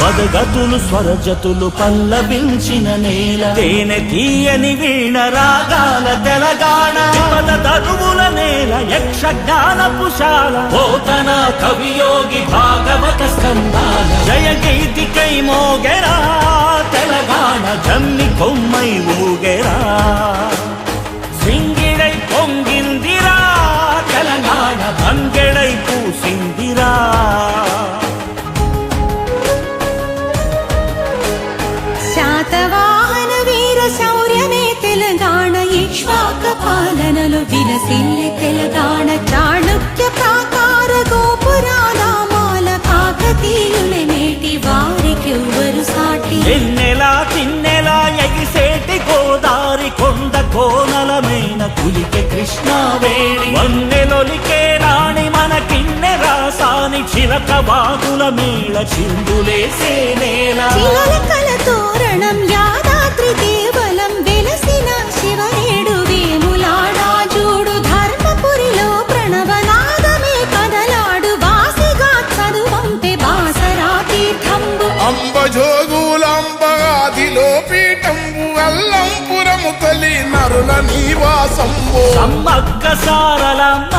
పదగతులు స్వరజతులు పల్లవించిన నేల. తేనె తీయని వీణ రాగాల తెలంగాణ. పద తరువుల నేల యక్ష జ్ఞానపుశాల పోతన కవియోగి భాగవత స్కందాల. జయ గీతికై మోగెరా తెలంగాణ జమ్మి కొమ్మై ఊగెరా. శాతవాహన వీర శౌర్యమే తెలంగాణ ఇక్ష్వాక పాలనలో విలసిల్లి తెలంగాణ చాణుక్య ప్రాకార గోపురాల మాల కాకతీయుల నేటి వారికి ఎవరు సాటి? ఎన్నెలా తిన్నెలా ఎగిసేటి గోదారి కొండ కోనలమైన పులికి కృష్ణావేణి వన్నెలొలికే రాణి మన కిన్నె రాసాని చిలక బాగుల మేళ చిందులేసే నేల. తోరణం యాదాద్రి దేవలం వెలసిన శివనేడు వేములాడా చూడు ధర్మపురిలో ప్రణవనాదమే కదలాడు వాసిగా చదువంపే బాసరా తీర్థంబు. అంబజోగులంబగాదిలో పీఠంబు అల్లంపురము తల్లి నరుల నివాసంబు. సమ్మక్క సారలమ్మ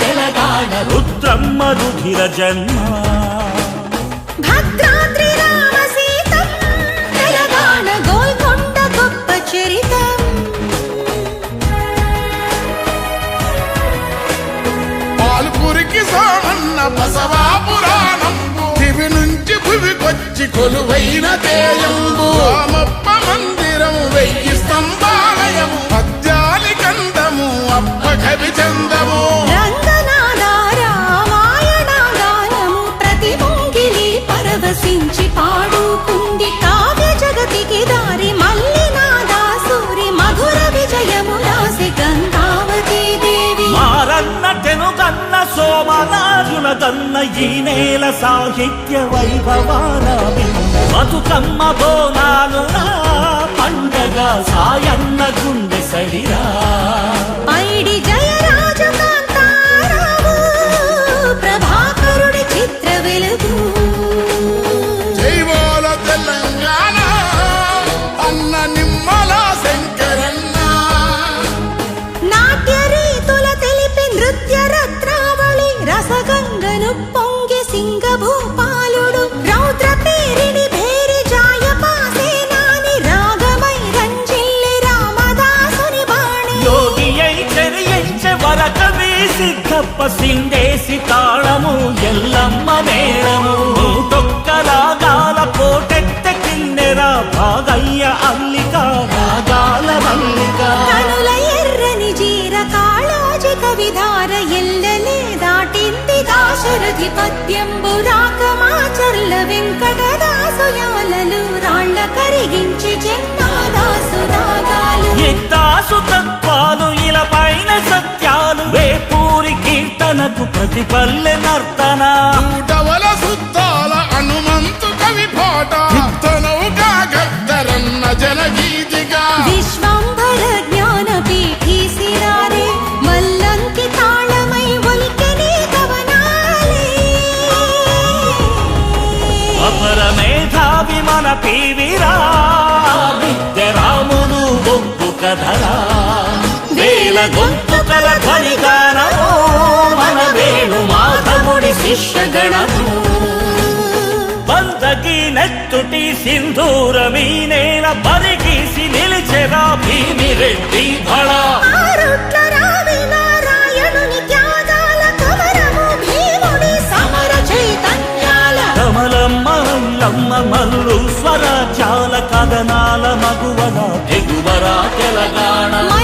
తెలంగాణ రుద్రమ్మ రుధిర జన్మ. భద్రాద్రి బసవా పురాణంబు దివి నుంచి భువికొచ్చి కొలువైన తేయంబు. రామప్ప మందిరం వెయ్యి స్తంభాలయము పద్యాలి కందము అప్ప కవి చందము. సోమనాథుల ఈ నేల సాహిత్య వైభవాన బింద. బతుకమ్మ బోనాలు పండగ సాయన్న గుండె సడిరా సిద్ధప్ప సిందేసి తాళము ఎల్లమ్మ మేళము. తొక్క రాగాల కోటెత్త కిన్నెర భాగయ్య అల్లిక రాగాల మల్లిక. కనుల ఎర్రని జీర కాళోజిక విధార ఎల్లలే దాటింది దాశరథి పద్యంబు రాకమాచర్ల వెంకటదాసుయాలలు రాళ్ళ కరిగించి జన్మాదాసు కీర్తనకు ప్రతిపల్లె నర్తన. నూటవల సుద్దాల హనుమంతు కవి పాట. యుక్తనౌగా గద్దరన్న జనగీతిగా. విశ్వంభర జ్ఞాన పీఠీ సిరారే మల్లంకి తాళమై ఒలికెనే కవనాలే అపర మేధావి మన పీవిరా విద్య రాముడు బొగ్గు కథరా. వేల గొంతుకల ధ్వనిగానము మన వేణు మాధవుడి శిష్యగణము. బందకి నెత్తుటి సింధూరమీ నేల బరిగీసి నిలిచెరా భళా. చైతన్యాల. కమలమ్మ అల్లమ్మ మల్లు స్వరాజ్యాల కథనాల మగువల ఎగువరా తెలంగాణ.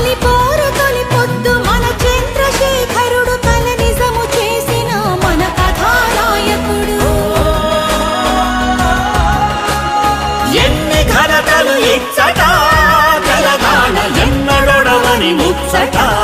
ముచ్చట.